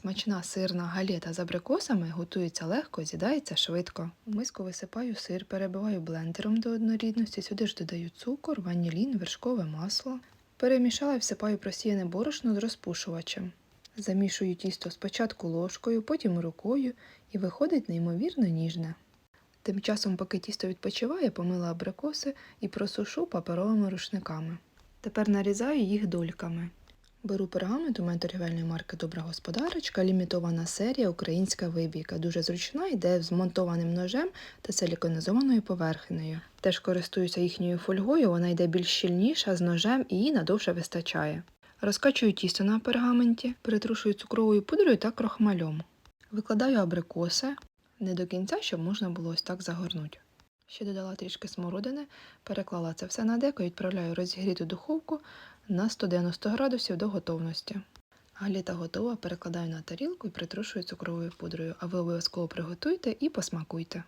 Смачна сирна галета з абрикосами готується легко, з'їдається швидко. У миску висипаю сир, перебиваю блендером до однорідності, сюди ж додаю цукор, ванілін, вершкове масло. Перемішала і всипаю просіяне борошно з розпушувачем. Замішую тісто спочатку ложкою, потім рукою і виходить неймовірно ніжне. Тим часом, поки тісто відпочиває, помила абрикоси і просушу паперовими рушниками. Тепер нарізаю їх дольками. Беру пергамент у мене торгівельної марки Добра господарочка, лімітована серія українська вибійка. Дуже зручна, йде з монтованим ножем та силіконізованою поверхнею. Теж користуюся їхньою фольгою, вона йде більш щільніша з ножем і її надовше вистачає. Розкачую тісто на пергаменті, притрушую цукровою пудрою та крохмальом. Викладаю абрикоси не до кінця, щоб можна було ось так загорнути. Ще додала трішки смородини, переклала це все на деко і відправляю розігріту духовку на 190 градусів до готовності. Галіта готова, перекладаю на тарілку і притрушую цукровою пудрою, а ви обов'язково приготуйте і посмакуйте.